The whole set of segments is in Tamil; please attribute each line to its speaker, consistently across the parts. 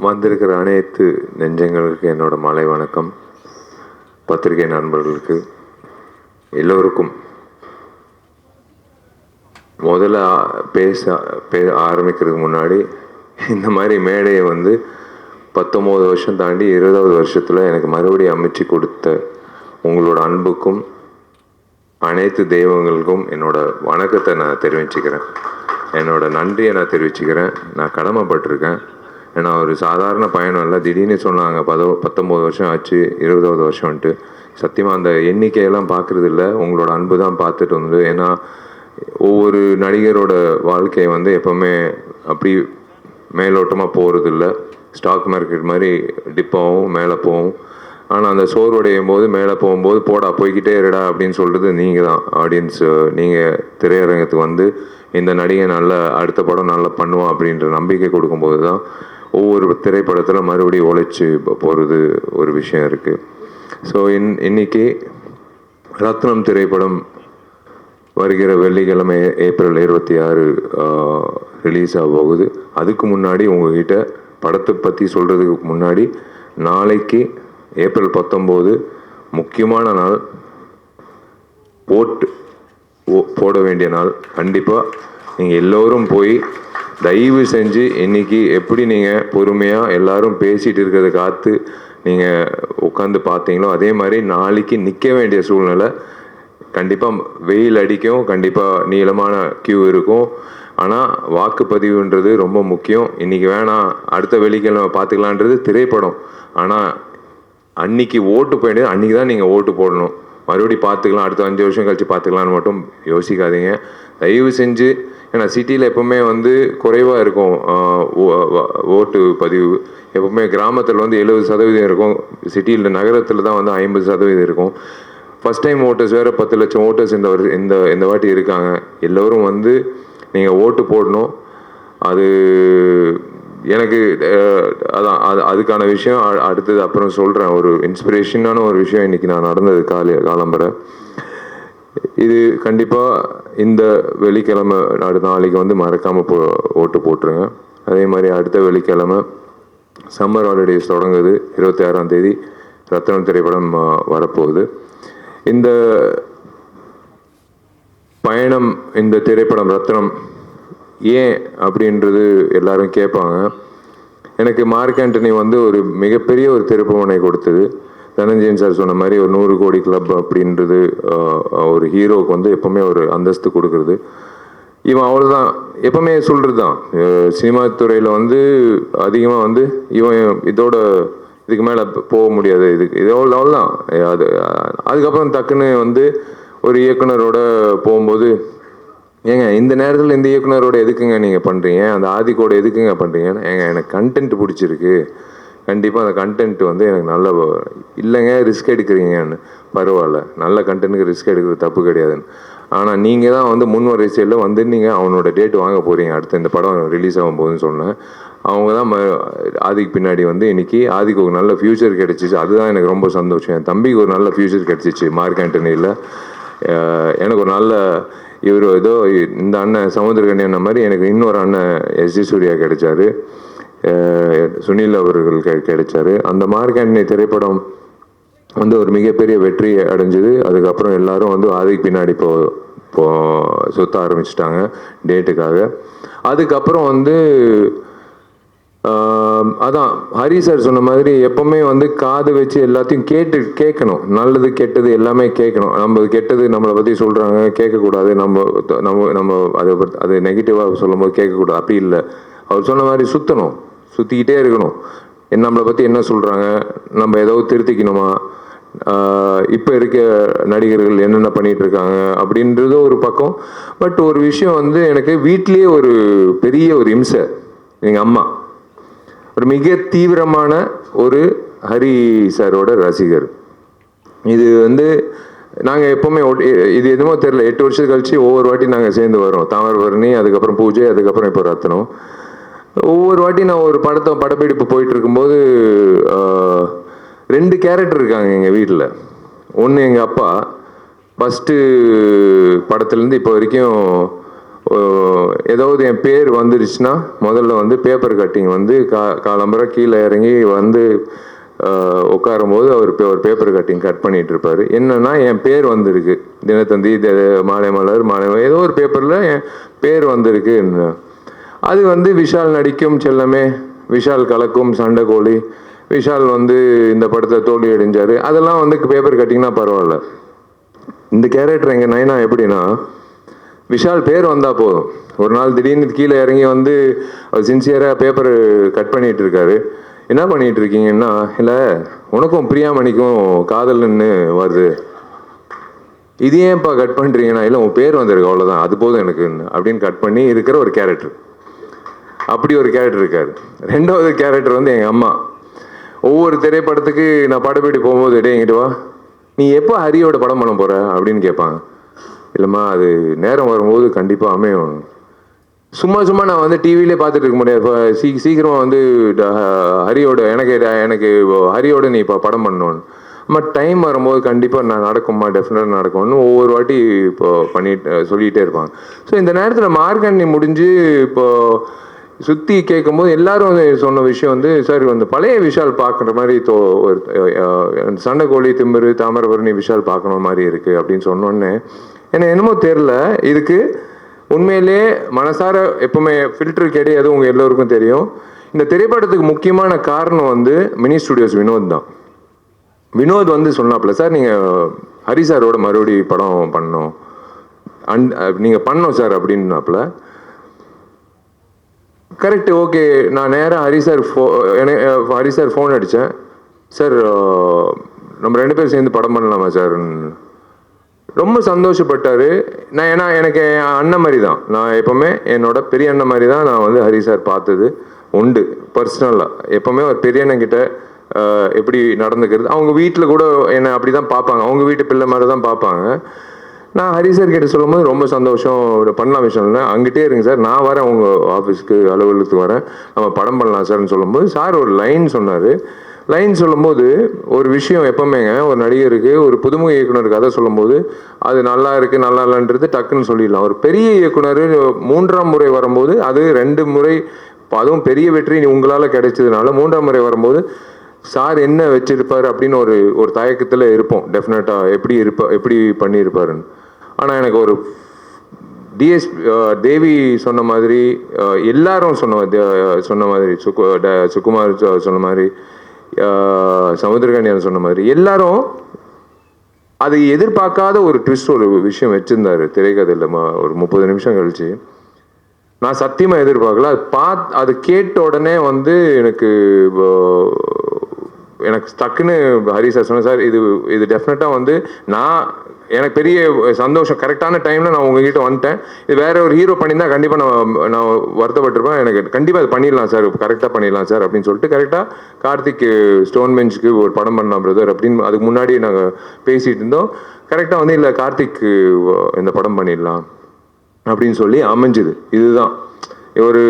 Speaker 1: வந்திருக்கிற அனைத்து நெஞ்சங்களுக்கு என்னோட மாலை வணக்கம். பத்திரிகை நண்பர்களுக்கு எல்லோருக்கும் முதல்ல பேச பே ஆரம்பிக்கிறதுக்கு முன்னாடி இந்த மாதிரி மேடையை வந்து பத்தொம்போது வருஷம் தாண்டி இருபதாவது வருஷத்தில் எனக்கு மறுபடியும் அமைச்சு கொடுத்த உங்களோட அன்புக்கும் அனைத்து தெய்வங்களுக்கும் என்னோட வணக்கத்தை நான் தெரிவிச்சுக்கிறேன். என்னோட நன்றியை நான் தெரிவிச்சுக்கிறேன். நான் கடமைப்பட்டிருக்கேன். ஏன்னா ஒரு சாதாரண பயணம் இல்லை திடீர்னு சொன்னாங்க பதோ பத்தொம்போது வருஷம் ஆச்சு இருபதாவது வருஷம்ன்ட்டு. சத்தியமாக அந்த எண்ணிக்கையெல்லாம் பார்க்குறது இல்லை உங்களோட அன்பு தான் பார்த்துட்டு வந்தது. ஏன்னா ஒவ்வொரு நடிகரோட வாழ்க்கையை வந்து எப்போவுமே அப்படி மேலோட்டமாக போகிறது இல்லை ஸ்டாக் மார்க்கெட் மாதிரி டிப்பாகவும் மேலே போகும் ஆனால் அந்த சோர்வடையும் போது மேலே போகும்போது போடா போய்கிட்டே இருடா அப்படின்னு சொல்கிறது நீங்கள் தான் ஆடியன்ஸ் நீங்கள் திரையரங்கத்துக்கு வந்து இந்த நடிகை நல்ல அடுத்த படம் நல்லா பண்ணுவான் அப்படின்ற நம்பிக்கை கொடுக்கும்போது தான் ஒவ்வொரு திரைப்படத்தில் மறுபடியும் உழைச்சி போகிறது ஒரு விஷயம் இருக்குது ஸோ இன் இன்னைக்கு ரத்னம் திரைப்படம் வருகிற வெள்ளிக்கிழமை ஏப்ரல் இருபத்தி ஆறு ரிலீஸ் ஆக போகுது. அதுக்கு முன்னாடி உங்ககிட்ட படத்தை பற்றி சொல்கிறதுக்கு முன்னாடி நாளைக்கு ஏப்ரல் பத்தொம்போது முக்கியமான நாள் போட்டு ஓ- போட வேண்டிய நாள். கண்டிப்பாக நீங்கள் எல்லோரும் போய் தயவு செஞ்சு இன்னைக்கு எப்படி நீங்கள் பொறுமையாக எல்லாரும் பேசிகிட்டு இருக்கிறத காத்து நீங்கள் உட்காந்து பார்த்தீங்களோ அதே மாதிரி நாளைக்கு நிற்க வேண்டிய சூழ்நிலை கண்டிப்பாக வெயில் அடிக்கும் கண்டிப்பாக நீளமான கியூ இருக்கும். ஆனால் வாக்குப்பதிவுன்றது ரொம்ப முக்கியம். இன்றைக்கி வேணாம் அடுத்த வெள்ளிக்கிழமை பார்த்துக்கலான்றது திரைப்படம். ஆனால் அன்னைக்கு ஓட்டு போயிட்டு அன்றைக்கி தான் நீங்கள் ஓட்டு போடணும். மறுபடியும் பார்த்துக்கலாம் அடுத்த அஞ்சு வருஷம் கழித்து பார்த்துக்கலான்னு மட்டும் யோசிக்காதீங்க. தயவு செஞ்சு ஏன்னா சிட்டியில் எப்பவுமே வந்து குறைவாக இருக்கும் ஓட்டு பதிவு. எப்பவுமே கிராமத்தில் வந்து எழுபது சதவீதம் இருக்கும். சிட்டியில் நகரத்தில் தான் வந்து ஐம்பது சதவீதம் இருக்கும். ஃபர்ஸ்ட் டைம் ஓட்டர்ஸ் வேறு பத்து லட்சம் ஓட்டர்ஸ் இந்த வருஷம் இந்த இந்த வாட்டி இருக்காங்க. எல்லோரும் வந்து நீங்கள் ஓட்டு போடணும். அது எனக்கு அதான் அது அதுக்கான விஷயம். அ- அடுத்தது அப்புறம் சொல்கிறேன் ஒரு இன்ஸ்பிரேஷனான ஒரு விஷயம் இன்னைக்கு நான் நடந்தது காலை காலம்பரை. இது கண்டிப்பாக இந்த வெள்ளிக்கிழமை நாடு நாளைக்கு வந்து மறக்காமல் போ ஓட்டு போட்டுருங்க. அதே மாதிரி அடுத்த வெள்ளிக்கிழமை சம்மர் ஹாலிடேஸ் தொடங்குது. இருபத்தி ஆறாம் தேதி ரத்னம் திரைப்படம் வரப்போகுது. இந்த பயணம் இந்த திரைப்படம் ரத்னம் ஏன் அப்படின்றது எல்லாரும் கேட்பாங்க. எனக்கு மார்க் ஆண்டனி வந்து ஒரு மிகப்பெரிய ஒரு திருப்புமுனை கொடுத்தது. தனஞ்சயன் சார் சொன்ன மாதிரி ஒரு நூறு கோடி கிளப் அப்படின்றது ஒரு ஹீரோவுக்கு வந்து எப்பவுமே ஒரு அந்தஸ்து கொடுக்கறது. இவன் அவ்வளோதான் எப்பவுமே சொல்கிறது தான் சினிமா துறையில் வந்து அதிகமாக வந்து இவன் இதோட இதுக்கு மேலே போக முடியாது. இதுக்கு இது அவ்வளோ அவ்வளோதான் அது அதுக்கப்புறம் டக்குன்னு வந்து ஒரு இயக்குனரோட போகும்போது ஏங்க இந்த நேரத்தில் இந்த இயக்குனரோட எதுக்குங்க நீங்கள் பண்ணுறீங்க அந்த ஆதிக்கோட எதுக்குங்க பண்ணுறீங்க ஏங்க எனக்கு கண்டென்ட் பிடிச்சிருக்கு. கண்டிப்பாக அந்த கண்டென்ட் வந்து எனக்கு நல்ல இல்லைங்க ரிஸ்க் எடுக்கிறீங்கன்னு. பரவாயில்ல. நல்ல கண்டென்ட்டுக்கு ரிஸ்க் எடுக்கிறது தப்பு கிடையாதுன்னு. ஆனால் நீங்கள் தான் வந்து முன் வரிசையில் வந்து நீங்கள் அவனோட டேட் வாங்க போகிறீங்க அடுத்து இந்த படம் ரிலீஸ் ஆகும் போதுன்னு சொன்னேன். அவங்க தான் ம- ஆதிக்கு பின்னாடி வந்து இன்றைக்கி ஆதிக்கு ஒரு நல்ல ஃப்யூச்சர் கிடைச்சிச்சு. அதுதான் எனக்கு ரொம்ப சந்தோஷம். என் தம்பிக்கு ஒரு நல்ல ஃப்யூச்சர் கிடச்சிச்சு மார்க் ஆண்டனியில். எனக்கு ஒரு நல்ல இவர் ஏதோ இந்த அண்ணன் சமுத்திரகன்யன் மாதிரி எனக்கு இன்னொரு அண்ணன் எஸ் ஜி சூர்யா கிடைச்சாரு. சுனில் அவர்கள் கிடைச்சாரு. அந்த மார்க்கண்டனி திரைப்படம் வந்து ஒரு மிகப்பெரிய வெற்றி அடைஞ்சது. அதுக்கப்புறம் எல்லாரும் வந்து ஆதிக்கு பின்னாடி போ போ சுத்த ஆரம்பிச்சிட்டாங்க டேட்டுக்காக. அதுக்கப்புறம் வந்து அதான் ஹரி சார் சொன்ன மாதிரி எப்பவுமே வந்து காது வச்சு எல்லாத்தையும் கேட்டு கேட்கணும். நல்லது கெட்டது எல்லாமே கேட்கணும். நம்ம கெட்டது நம்மளை பற்றி சொல்கிறாங்க கேட்கக்கூடாது. நம்ம நம்ம நம்ம அதை பத்தி- அது நெகட்டிவாக சொல்லும்போது கேட்கக்கூடாது. அப்படி இல்லை. அவர் சொன்ன மாதிரி சுற்றணும் சுற்றிக்கிட்டே இருக்கணும். நம்மளை பற்றி என்ன சொல்கிறாங்க நம்ம ஏதோ திருத்திக்கணுமா? இப்போ இருக்க நடிகர்கள் என்னென்ன பண்ணிகிட்டு இருக்காங்க? அப்படின்றது ஒரு பக்கம். பட் ஒரு விஷயம் வந்து எனக்கு வீட்லேயே ஒரு பெரிய ஒரு இம்சை. எங்கள் அம்மா. ஒரு மிக தீவிரமான ஒரு ஹரி சாரோட ரசிகர். இது வந்து நாங்கள் எப்போவுமே இது எதுவுமோ தெரில எட்டு வருஷம் கழிச்சு ஒவ்வொரு வாட்டி நாங்கள் சேர்ந்து வரோம் தாமரபரணி அதுக்கப்புறம் பூஜை அதுக்கப்புறம் இப்போ ரத்தனம். ஒவ்வொரு வாட்டி நான் ஒரு படத்தை படப்பிடிப்பு போயிட்டு இருக்கும்போது ரெண்டு கேரக்டர் இருக்காங்க எங்கள் வீட்டில் ஒன்று எங்கள் அப்பா. ஃபஸ்ட்டு படத்துலேருந்து இப்போ வரைக்கும் ஏதாவது என் பேர் வந்துருச்சுன்னா முதல்ல வந்து பேப்பர் கட்டிங் வந்து கா காலம்பரம் கீழே இறங்கி வந்து உட்காரும்போது அவர் பே- ஒரு பேப்பர் கட்டிங் கட் பண்ணிட்டு இருப்பாரு என்னன்னா என் பேர் வந்திருக்கு. தினத்தந்தி தி- மாலை மலர் மாலை ஏதோ ஒரு பேப்பரில் என் பேர் வந்திருக்கு அது வந்து விஷால் நடிக்கும் செல்லமே. விஷால் கலக்கும் சண்டைக்கோழி விஷால் வந்து இந்த படத்தை தோல்வி அடைஞ்சாரு. அதெல்லாம் வந்து பேப்பர் கட்டிங்கன்னா பரவாயில்ல. இந்த கேரக்டர் எங்கள் நைனா எப்படின்னா விஷால் பேர் வந்தால் போதும். ஒரு நாள் திடீர்னு கீழே இறங்கி வந்து சின்சியராக பேப்பர் கட் பண்ணிட்டு இருக்காரு. என்ன பண்ணிட்டு இருக்கீங்கன்னா இல்லை உனக்கும் பிரியாமணிக்கும் காதல்னு வருது. இது ஏன்ப்பா கட் பண்ணுறீங்கன்னா இல்லை உன் பேர் வந்திருக்கு அவ்வளோதான் அது போதும் எனக்கு அப்படின்னு கட் பண்ணி இருக்கிற ஒரு கேரக்டர் அப்படி ஒரு கேரக்டர் இருக்கார். ரெண்டாவது கேரக்டர் வந்து எங்கள் அம்மா. ஒவ்வொரு திரைப்படத்துக்கு நான் படப்பிடி போகும்போது டே எங்கிட்ட வா. நீ எப்போ ஹரியோட படம் பண்ண போகிற அப்படின்னு கேட்பாங்க. இல்லைம்மா அது நேரம் வரும்போது கண்டிப்பாக அமையும். சும்மா சும்மா நான் வந்து டிவிலே பார்த்துட்டு இருக்க முடியாது. இப்போ சீ சீக்கிரமாக வந்து ட- ஹரியோட எனக்கு எனக்கு ஹரியோட நீ இப்போ படம் பண்ணணும் அம்மா டைம் வரும்போது கண்டிப்பாக நான் நடக்கும்மா டெஃபினட்டாக நடக்கும்னு ஒவ்வொரு வாட்டி இப்போ பண்ணிட்டு சொல்லிகிட்டே இருப்பாங்க. ஸோ இந்த நேரத்தில் மார்க்கண்ணி முடிஞ்சு இப்போது சுற்றி கேட்கும்போது எல்லாரும் சொன்ன விஷயம் வந்து சார் அந்த பழைய விஷால் பார்க்குற மாதிரி தோ ஒரு சண்டைக்கோழி திமிரு தாமிரபரணி விஷால் பார்க்கணும் மாதிரி இருக்கு அப்படின்னு சொன்னோன்னே ஏன்னா என்னமோ தெரில இதுக்கு உண்மையிலே மனசார எப்பவுமே ஃபில்டர் கிடையாது உங்க எல்லோருக்கும் தெரியும். இந்த திரைப்படத்துக்கு முக்கியமான காரணம் வந்து மினி ஸ்டுடியோஸ் வினோத் தான். வினோத் வந்து சொன்னாப்ல சார் நீங்க ஹரி சாரோட மறுபடி படம் பண்ணணும். அண்ட் நீங்க பண்ணோம் சார் அப்படின்னாப்ல கரெக்ட் ஓகே நான் நேராக ஹரி சார் ஃபோ எனக்கு ஹரி சார் ஃபோன் அடித்தேன் சார் நம்ம ரெண்டு பேரும் சேர்ந்து படம் பண்ணலாமா சார் ரொம்ப சந்தோஷப்பட்டாரு. நான் ஏன்னா எனக்கு என் அண்ணன் மாதிரி தான் நான் எப்பவுமே என்னோட பெரிய அண்ணன் மாதிரி தான் நான் வந்து ஹரி சார் பார்த்தது. உண்டு பர்சனலாக எப்பவுமே ஒரு பெரிய அண்ணன் எப்படி நடந்துக்கிறது. அவங்க வீட்டில் கூட என்னை அப்படி தான் பார்ப்பாங்க. அவங்க வீட்டு பிள்ளை மாதிரி தான் பார்ப்பாங்க. நான் ஹரி சார் கிட்ட சொல்லும்போது ரொம்ப சந்தோஷம். ஒரு பண்ணலாம் இல்லை. அங்கிட்டே இருங்க சார் நான் வரேன் உங்கள் ஆஃபீஸ்க்கு அலுவலகத்துக்கு வரேன். நம்ம படம் பண்ணலாம் சார்னு சொல்லும்போது சார் ஒரு லைன் சொன்னார். லைன் சொல்லும்போது ஒரு விஷயம் எப்பவுமேங்க ஒரு நடிகருக்கு ஒரு புதுமுக இயக்குனர் கதை சொல்லும்போது அது நல்லா இருக்குது நல்லா இல்லைன்றது டக்குன்னு சொல்லிடலாம். ஒரு பெரிய இயக்குனர் மூன்றாம் முறை வரும்போது அது ரெண்டு முறை அதுவும் பெரிய வெற்றி உங்களால் கிடைச்சதுனால மூன்றாம் முறை வரும்போது சார் என்ன வச்சிருப்பார்? அப்படின்னு ஒரு ஒரு தயக்கத்தில் இருப்போம். டெஃபினட்டாக எப்படி இருப்பா எப்படி பண்ணியிருப்பாருன்னு. ஆனால் எனக்கு ஒரு டிஎஸ் தேவி சொன்ன மாதிரி எல்லாரும் சொன்ன சொன்ன மாதிரி சுக்கு சுக்குமார் சுகுமார் சொன்ன மாதிரி அஹ், சமுத்திரகன்யான் சொன்ன மாதிரி எல்லாரும் அது எதிர்பார்க்காத ஒரு ட்விஸ்ட் ஒரு விஷயம் வச்சுருந்தாரு திரைக்கதையில். ஒரு முப்பது நிமிஷம் கழிச்சு. நான் சத்தியமாக எதிர்பார்க்கல. அது பார்த் அது கேட்ட உடனே வந்து எனக்கு எனக்கு டக்குன்னு ஹரி சார் சொன்னேன் சார் இது இது டெஃபினட்டாக வந்து நான் எனக்கு பெரிய சந்தோஷம். கரெக்டான டைமில் நான் உங்ககிட்ட வந்துட்டேன். இது வேற ஒரு ஹீரோ பண்ணியிருந்தா கண்டிப்பாக நான் நான் வருத்தப்பட்டிருப்பேன். எனக்கு கண்டிப்பாக அது பண்ணிடலாம் சார். கரெக்டாக பண்ணிடலாம் சார் அப்படின்னு சொல்லிட்டு கரெக்டாக கார்த்திக் ஸ்டோன் பெஞ்சுக்கு ஒரு படம் பண்ணலாம் பிரதர் அப்படின்னு அதுக்கு முன்னாடி நாங்கள் பேசிட்டு இருந்தோம். கரெக்டாக வந்து இல்லை கார்த்திக் இந்த படம் பண்ணிடலாம். அப்படின்னு சொல்லி அமைஞ்சுது. இதுதான். ஒரு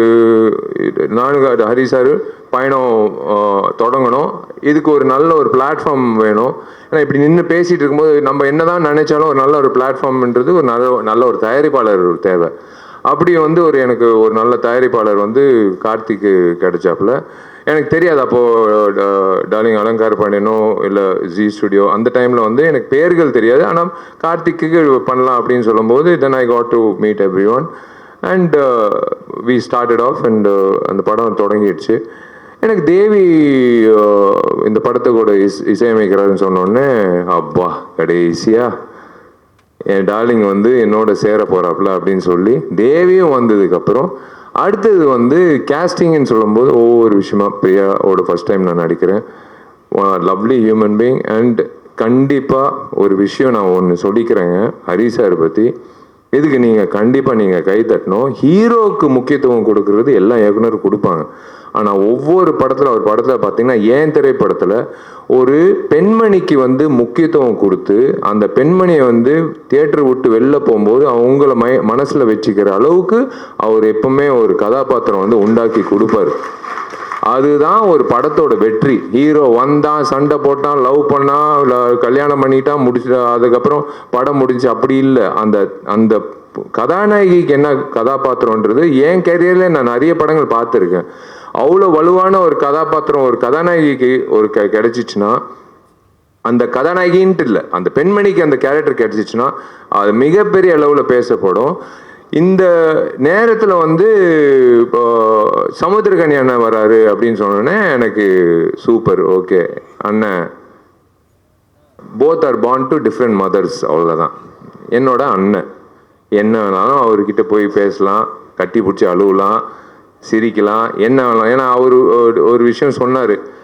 Speaker 1: நானும் ஹரி சார் பயணம் தொடங்கணும். இதுக்கு ஒரு நல்ல ஒரு பிளாட்ஃபார்ம் வேணும். ஏன்னா இப்படி நின்று பேசிகிட்டு இருக்கும்போது நம்ம என்னதான் நினைச்சாலும் ஒரு நல்ல ஒரு பிளாட்ஃபார்ம்ன்றது ஒரு நல்ல நல்ல ஒரு தயாரிப்பாளர் தேவை. அப்படி வந்து ஒரு எனக்கு ஒரு நல்ல தயாரிப்பாளர் வந்து கார்த்திக்கு கிடைச்சாப்புல. எனக்கு தெரியாது அப்போது ட- டார்லிங் அலங்கார் பாண்டியனோ இல்லை ஜி ஸ்டுடியோ அந்த டைமில் வந்து எனக்கு பேர்கள் தெரியாது. ஆனால் கார்த்திக்கு பண்ணலாம் அப்படின்னு சொல்லும்போது then I got to meet everyone and we started off and அந்த படம் தொடங்கிடுச்சு. எனக்கு தேவி இந்த படத்தை கூட இஸ் இசையமைக்கிறாருன்னு சொன்னோடனே அப்பா கடைசியா என் டார்லிங் வந்து என்னோட சேர போகிறாப்புல அப்படின்னு சொல்லி தேவியும் வந்ததுக்கப்புறம் அடுத்தது வந்து கேஸ்டிங்னு சொல்லும்போது ஒவ்வொரு விஷயமா பிரியாவோட ஃபர்ஸ்ட் டைம் நான் நடிக்கிறேன். லவ்லி ஹியூமன் பீயிங் அண்ட் கண்டிப்பாக ஒரு விஷயம் நான் ஒன்று சொல்லிக்கிறேங்க ஹரி சார் பற்றி இதுக்கு நீங்கள் கண்டிப்பாக நீங்கள் கை தட்டணும்? ஹீரோவுக்கு முக்கியத்துவம் கொடுக்கறது எல்லா இயக்குனரும் கொடுப்பாங்க. ஆனால் ஒவ்வொரு படத்தில் ஒரு படத்தில் பார்த்தீங்கன்னா ஏன் திரைப்படத்தில் ஒரு பெண்மணிக்கு வந்து முக்கியத்துவம் கொடுத்து அந்த பெண்மணியை வந்து தியேட்டர் விட்டு வெளில போகும்போது அவங்கள ம மனசில் வச்சுக்கிற அளவுக்கு அவர் எப்பவுமே ஒரு கதாபாத்திரம் வந்து உண்டாக்கி கொடுப்பாரு. அதுதான் ஒரு படத்தோட வெற்றி. ஹீரோ வந்தான் சண்டை போட்டான் லவ் பண்ணான் கல்யாணம் பண்ணிட்டான் முடிச்சு அதுக்கப்புறம் படம் முடிஞ்சு அப்படி இல்லை. அந்த அந்த கதாநாயகிக்கு என்ன கதாபாத்திரம்ன்றது என் கேரியரில் நான் நிறைய படங்கள் பார்த்துருக்கேன். அவ்வளோ வலுவான ஒரு கதாபாத்திரம் ஒரு கதாநாயகிக்கு ஒரு க கிடைச்சிச்சுன்னா அந்த கதாநாயகின்ட்டு இல்லை அந்த பெண்மணிக்கு அந்த கேரக்டர் கிடைச்சிச்சுன்னா அது மிகப்பெரிய அளவில் பேசப்படும். இந்த நேரத்தில் வந்து இப்போ சமுத்திரகனி அண்ணன் வராரு அப்படின்னு சொன்னோடனே எனக்கு சூப்பர் ஓகே. அண்ணன் போத் ஆர் பாண்ட் டு டிஃப்ரெண்ட் மதர்ஸ் அவ்வளோதான் என்னோட அண்ணன். என்ன வேணாலும் அவர்கிட்ட போய் பேசலாம் கட்டி பிடிச்சி அழுவலாம் சிரிக்கலாம் என்ன வேணாலும். ஏன்னா அவர் ஒரு- ஒரு விஷயம் சொன்னார்.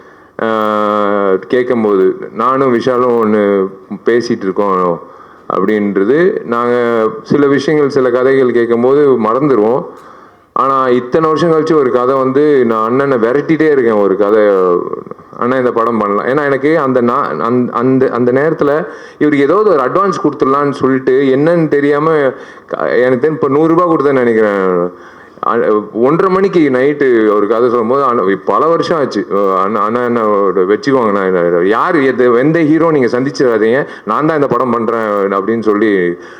Speaker 1: கேட்கும்போது நானும் விஷாலும் ஒன்று பேசிகிட்டு இருக்கோம். அப்படின்றது நாங்கள் சில விஷயங்கள் சில கதைகள் கேட்கும்போது மறந்துடுவோம் ஆனால் இத்தனை வருஷம் கழிச்சு ஒரு கதை வந்து நான் அண்ணனை விரட்டிகிட்டே இருக்கேன் ஒரு கதை. அண்ணன் இந்த படம் பண்ணலாம். ஏன்னா எனக்கு அந்த நான் அந்த அந்த அந்த நேரத்தில் இவருக்கு ஏதாவது ஒரு அட்வான்ஸ் கொடுத்துடலான்னு சொல்லிட்டு என்னன்னு தெரியாமல் எனக்கு இப்போ நூறுரூபா கொடுத்தேன்னு நினைக்கிறேன். ஒன்றரை மணிக்கு நைட்டு ஒரு கதை சொல்லும்போது அண்ணா- பல வருஷம் ஆச்சு. அண்ணா அண்ணா என்ன வச்சுக்கோங்க நான் யார் எது எந்த ஹீரோ நீங்கள் சந்திச்சிடாதீங்க. நான் தான் இந்த படம் பண்ணுறேன் அப்படின்னு சொல்லி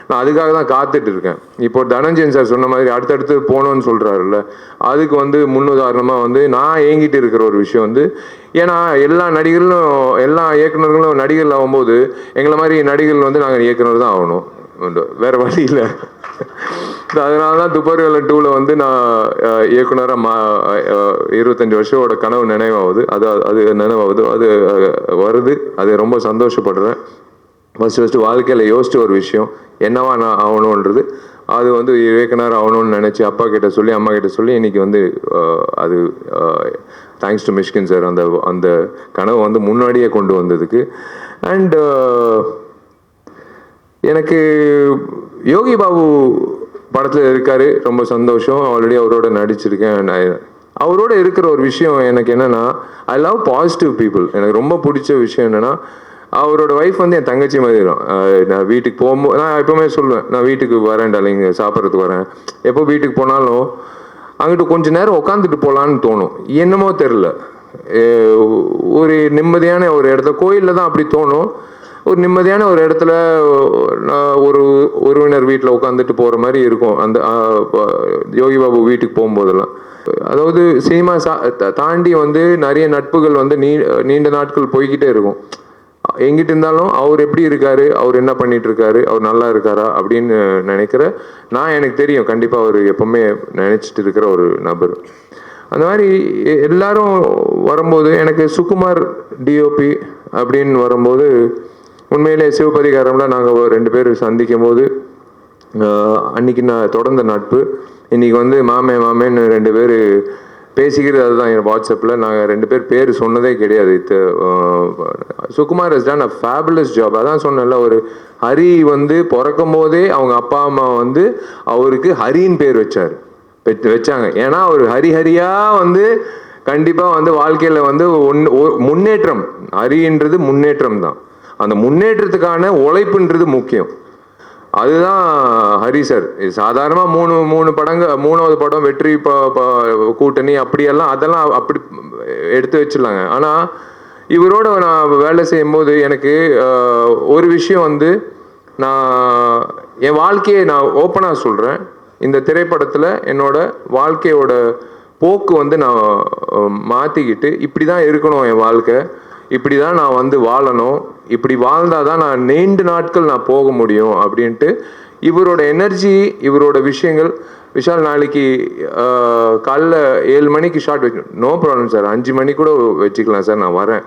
Speaker 1: நான் அதுக்காக தான் காத்துட்டு இருக்கேன். இப்போ தனஞ்சயன் சார் சொன்ன மாதிரி அடுத்தடுத்து போகணும்னு சொல்கிறாருல்ல அதுக்கு வந்து முன்னுதாரணமாக வந்து நான் ஏங்கிட்டு இருக்கிற ஒரு விஷயம் வந்து ஏன்னா எல்லா நடிகர்களும் எல்லா இயக்குனர்களும் நடிகர்கள் ஆகும்போது எங்களை மாதிரி நடிகர்கள் வந்து நாங்கள் இயக்குனர் தான் ஆகணும். வேற வழி இல்லை. அதனால தான் துப்பாரி வேலை டூவில் வந்து நான் இயக்குனராக இயக்குனரா மா இருபத்தஞ்சி இருபத்தஞ்சு கனவு நினைவாகுது. அது அது நினைவாகுது. அது வருது. அது ரொம்ப சந்தோஷப்படுறேன். ஃபஸ்ட்டு ஃபஸ்ட்டு வாழ்க்கையில் யோசிச்ச ஒரு விஷயம். என்னவா நான் ஆகணுன்றது அது வந்து இயக்குனர் ஆகணும்னு நினச்சி அப்பா கிட்ட சொல்லி அம்மா கிட்ட சொல்லி இன்னைக்கு வந்து அது தேங்க்ஸ் டு மிஷ்கின் சார் அந்த அந்த கனவு வந்து முன்னாடியே கொண்டு வந்ததுக்கு. அண்ட் எனக்கு யோகி பாபு படத்தில் இருக்காரு ரொம்ப சந்தோஷம். ஆல்ரெடி அவரோட நடிச்சிருக்கேன். நான் அவரோட இருக்கிற ஒரு விஷயம் எனக்கு என்னென்னா ஐ லவ் பாசிட்டிவ் பீப்புள் எனக்கு ரொம்ப பிடிச்ச விஷயம் என்னென்னா அவரோட ஒய்ஃப் வந்து என் தங்கச்சி மாதிரி தான் நான் வீட்டுக்கு போகும்போது நான் எப்போவுமே சொல்லுவேன் நான் வீட்டுக்கு வரேன் டாலிங்க சாப்பிட்றதுக்கு வரேன். எப்போ வீட்டுக்கு போனாலும் அங்கிட்டு கொஞ்ச நேரம் உட்காந்துட்டு போகலான்னு தோணும். என்னமோ தெரில ஒரு நிம்மதியான ஒரு இடத்த கோயிலில் தான் அப்படி தோணும். ஒரு நிம்மதியான ஒரு இடத்துல நான் ஒரு உறவினர் வீட்டில் உட்காந்துட்டு போகிற மாதிரி இருக்கும். அந்த யோகி பாபு வீட்டுக்கு போகும்போதெல்லாம். அதாவது சினிமா சா தாண்டி வந்து நிறைய நட்புகள் வந்து நீ நீண்ட நாட்கள் போய்கிட்டே இருக்கும். எங்கிட்ட இருந்தாலும் அவர் எப்படி இருக்காரு அவர் என்ன பண்ணிட்டு இருக்காரு அவர் நல்லா இருக்காரா அப்படின்னு நினைக்கிற நான் எனக்கு தெரியும். கண்டிப்பாக அவர் எப்பவுமே நினைச்சிட்டு இருக்கிற ஒரு நபர். அந்த மாதிரி எல்லாரும் வரும்போது எனக்கு சுகுமார் டிஓபி அப்படின்னு வரும்போது உண்மையிலே சிவபதிகாரம்ல நாங்கள் ரெண்டு பேர் சந்திக்கும் போது அன்னைக்கு நான் தொடர்ந்த நட்பு. இன்னைக்கு வந்து மாமே மாமேன்னு ரெண்டு பேர் பேசிக்கிறது அதுதான் என் வாட்ஸ்அப்பில் நாங்கள் ரெண்டு பேர் பேர் சொன்னதே கிடையாது. இது Sukumar is done a fabulous job அதான் சொன்னேன்ல ஒரு ஹரி வந்து பிறக்கும் போதே அவங்க அப்பா அம்மா வந்து அவருக்கு ஹரின்னு பேர் வச்சார். வச்சாங்க. ஏன்னா அவர் ஹரிஹரியா வந்து கண்டிப்பாக வந்து வாழ்க்கையில் வந்து ஒன்று முன்னேற்றம். ஹரின்றது முன்னேற்றம் தான் அந்த முன்னேற்றத்துக்கான உழைப்புன்றது முக்கியம். அதுதான் ஹரி சார் இது மூணு மூணு படங்கள் மூணாவது படம் வெற்றி கூட்டணி அப்படியெல்லாம் அதெல்லாம் அப்படி எடுத்து வச்சிடலாங்க. ஆனால் இவரோட நான் வேலை செய்யும்போது எனக்கு ஒரு விஷயம் வந்து நான் என் வாழ்க்கையை நான் ஓப்பனாக சொல்கிறேன் இந்த திரைப்படத்தில் என்னோட வாழ்க்கையோட போக்கு வந்து நான் மாற்றிக்கிட்டு இப்படி தான் இருக்கணும் என் வாழ்க்கை. இப்படி தான் நான் வந்து வாழணும். இப்படி வாழ்ந்தால் தான் நான் நீண்ட நாட்கள் நான் போக முடியும் அப்படின்ட்டு இவரோட எனர்ஜி இவரோட விஷயங்கள் விஷால் நாளைக்கு காலைல ஏழு மணிக்கு ஷார்ட் வைக்கணும் நோ ப்ராப்ளம் சார் அஞ்சு மணி கூட வச்சுக்கலாம் சார் நான் வரேன்.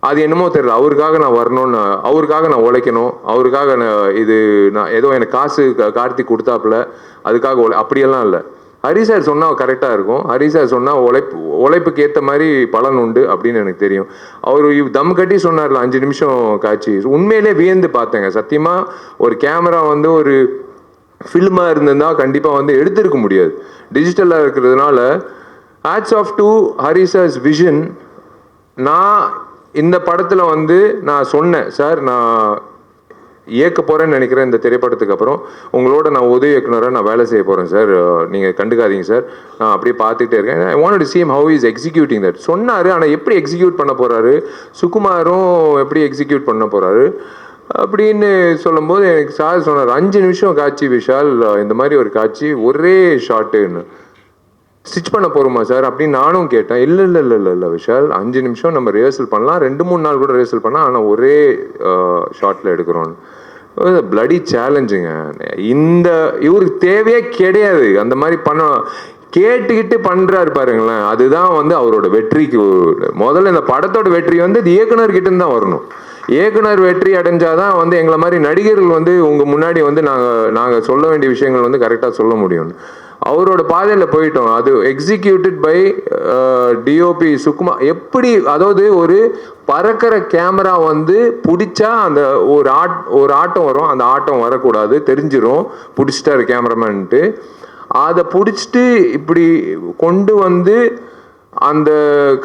Speaker 1: அது என்னமோ தெரியல. அவருக்காக நான் வரணும்னு அவருக்காக நான் உழைக்கணும். அவருக்காக நான் இது நான் ஏதோ எனக்கு காசு கா- கார்த்திக் கொடுத்தாப்புல. அதுக்காக உழை அப்படியெல்லாம் இல்லை. ஹரி சார் சொன்னால் கரெக்டாக இருக்கும். ஹரி சார் சொன்னால் உழைப்பு உழைப்புக்கு ஏற்ற மாதிரி பலன் உண்டு அப்படின்னு எனக்கு தெரியும். அவர் இவ் தம் கட்டி சொன்னார்ல அஞ்சு நிமிஷம் காட்சி உண்மையிலே வியந்து பார்த்தேங்க. சத்தியமாக ஒரு கேமரா வந்து ஒரு ஃபில்மாக இருந்திருந்தா கண்டிப்பாக வந்து எடுத்திருக்க முடியாது. டிஜிட்டலாக இருக்கிறதுனால hats off to Hari sir's vision நான் இந்த படத்தில் வந்து நான் சொன்னேன். சார் நான் இயக்க போகிறேன்னு நினைக்கிறேன் இந்த திரைப்படத்துக்கு அப்புறம். உங்களோட நான் உதவி இயக்குனராக நான் வேலை செய்ய போகிறேன் சார் நீங்கள் கண்டுக்காதீங்க சார் நான் அப்படியே பார்த்துக்கிட்டே இருக்கேன். I want to see him how is executing that சொன்னார் ஆனால் எப்படி எக்ஸிக்யூட் பண்ண போகிறாரு சுகுமாரும் எப்படி எக்ஸிக்யூட் பண்ண போகிறாரு அப்படின்னு சொல்லும்போது எனக்கு சார் சொன்னார் அஞ்சு நிமிஷம் காட்சி விஷால் இந்த மாதிரி ஒரு காட்சி ஒரே ஷாட்டுன்னு ஸ்டிச் பண்ண போகிறோமா சார் அப்படின்னு நானும் கேட்டேன். இல்லை இல்லை இல்லை இல்லை இல்லை விஷால். அஞ்சு நிமிஷம் நம்ம ரிஹர்சல் பண்ணலாம். ரெண்டு மூணு நாள் கூட ரிஹர்சல் பண்ணலாம். ஆனால் ஒரே ஷாட்டில் எடுக்கிறோன்னு பிளடி சேலஞ்சுங்க இந்த இவருக்கு தேவையே கிடையாது. அந்த மாதிரி பண்ண கேட்டுக்கிட்டு பண்ணுறாரு பாருங்களேன். அதுதான் வந்து அவரோட வெற்றிக்கு முதல்ல இந்த படத்தோட வெற்றி வந்து இது இயக்குனர்கிட்ட தான் வரணும். இயக்குனர் வெற்றி அடைஞ்சாதான் வந்து எங்களை மாதிரி நடிகர்கள் வந்து உங்கள் முன்னாடி வந்து நாங்கள் நாங்கள் சொல்ல வேண்டிய விஷயங்கள் வந்து கரெக்டாக சொல்ல முடியும்னு அவரோட பாதையில போயிட்டோம். அது எக்ஸிக்யூட்டட் பை டிஓபி சுக்குமா எப்படி அதாவது ஒரு பறக்கிற கேமரா வந்து பிடிச்சா அந்த ஒரு ஆட் ஒரு ஆட்டம் வரும் அந்த ஆட்டம் வரக்கூடாது தெரிஞ்சிடும் பிடிச்சிட்டாரு கேமராமேன்ட்டு அதை பிடிச்சிட்டு இப்படி கொண்டு வந்து அந்த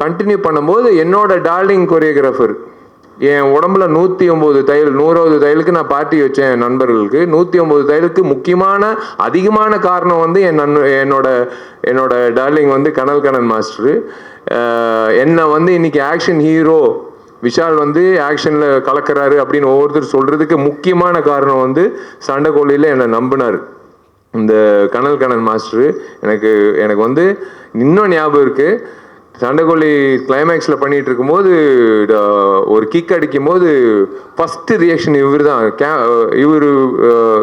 Speaker 1: கண்டினியூ பண்ணும்போது என்னோட டார்லிங் கொரியோகிராஃபர் என் உடம்புல நூற்றி ஒம்பது தையல் நூறாவது தையலுக்கு நான் பார்ட்டி வச்சேன் என் நண்பர்களுக்கு. நூற்றி ஒம்பது தையலுக்கு முக்கியமான அதிகமான காரணம் வந்து என் நன் என்னோட என்னோட டார்லிங் வந்து கனல் கணன் மாஸ்டரு என்னை வந்து இன்னைக்கு ஆக்ஷன் ஹீரோ விஷால் வந்து ஆக்ஷனில் கலக்கிறாரு அப்படின்னு ஒவ்வொருத்தர் சொல்கிறதுக்கு முக்கியமான காரணம் வந்து சண்டைக்கோழியில் என்னை நம்பினார். இந்த கனல் கணன் மாஸ்டர் எனக்கு எனக்கு வந்து இன்னும் ஞாபகம் இருக்குது சண்டைக்கோழி கிளைமேக்ஸில் பண்ணிட்டு இருக்கும்போது ட- ஒரு கிக் அடிக்கும் போது ஃபஸ்ட்டு ரியாக்ஷன் இவர் தான் கே இவர்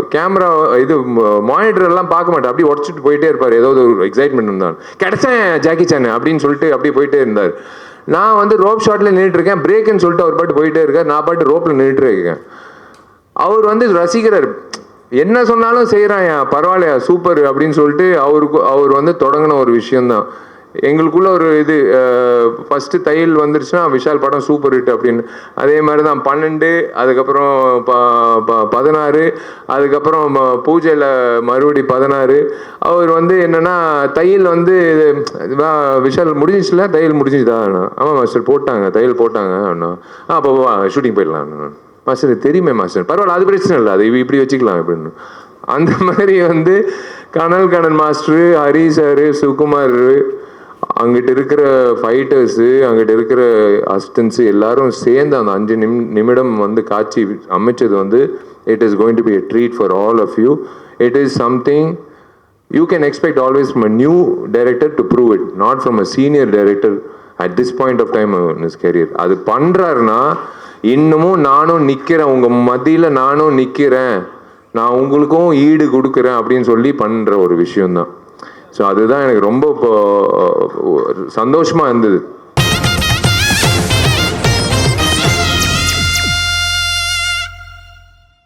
Speaker 1: கேமரா இது மானிட்டர் எல்லாம் பார்க்க மாட்டார். அப்படியே உடச்சிட்டு போயிட்டே இருப்பார். ஏதாவது ஒரு எக்ஸைட்மெண்ட் இருந்தாலும். கிடைச்சேன் ஜாக்கி சான் அப்படின்னு சொல்லிட்டு அப்படியே போயிட்டே இருந்தார். நான் வந்து ரோப் ஷாட்டில் நின்றுட்டு இருக்கேன். பிரேக்குன்னு சொல்லிட்டு அவர் பாட்டு போயிட்டே இருக்கார். நான் பாட்டு ரோப்பில் நின்றுட்டு இருக்கேன். அவர் வந்து ரசிக்கிறார். என்ன சொன்னாலும் செய்கிறான் பரவாயில்லையா சூப்பர் அப்படின்னு சொல்லிட்டு அவருக்கு அவர் வந்து தொடங்கின ஒரு விஷயம்தான். எங்களுக்குள்ள ஒரு இது ஃபஸ்ட்டு தையல் வந்துருச்சுன்னா விஷால் படம் சூப்பர் ஹிட் அப்படின்னு. அதே மாதிரி தான் பன்னெண்டு அதுக்கப்புறம் ப பதினாறு அதுக்கப்புறம் பூஜையில் மறுபடி பதினாறு. அவர் வந்து என்னென்னா தையல் வந்து இது விஷால் முடிஞ்சிச்சுல தையல் முடிஞ்சுதா ஆமாம் மாஸ்டர் போட்டாங்க தையல் போட்டாங்க அண்ணா. ஆ அப்போ ஷூட்டிங் போயிடலாம் மாஸ்டர் தெரியுமே மாஸ்டர் பரவாயில்ல அது பிரச்சனை இல்லை அது இப்படி வச்சுக்கலாம் அப்படின்னு அந்த மாதிரி வந்து கனல் கணன் மாஸ்டரு ஹரி சாரு சுகுமார் அங்கிட்ட இருக்கிற ஃபைட்டர்ஸு அங்கிட்ட இருக்கிற அசிஸ்டன்ஸு எல்லாரும் சேர்ந்து அந்த அஞ்சு நிம் நிமிடம் வந்து காட்சி அமைச்சது வந்து it is going to be a treat for all of you it is something you can expect always from a new director to prove it not from a senior director at this point of time is career அது பண்ணுறாருன்னா இன்னமும் நானும் நிற்கிறேன் உங்கள் மதியில் நானும் நிற்கிறேன் நான் உங்களுக்கும் ஈடு கொடுக்குறேன் அப்படின்னு சொல்லி பண்ணுற ஒரு விஷயம்தான். ஸோ அதுதான் எனக்கு ரொம்ப இப்போ சந்தோஷமாக இருந்தது.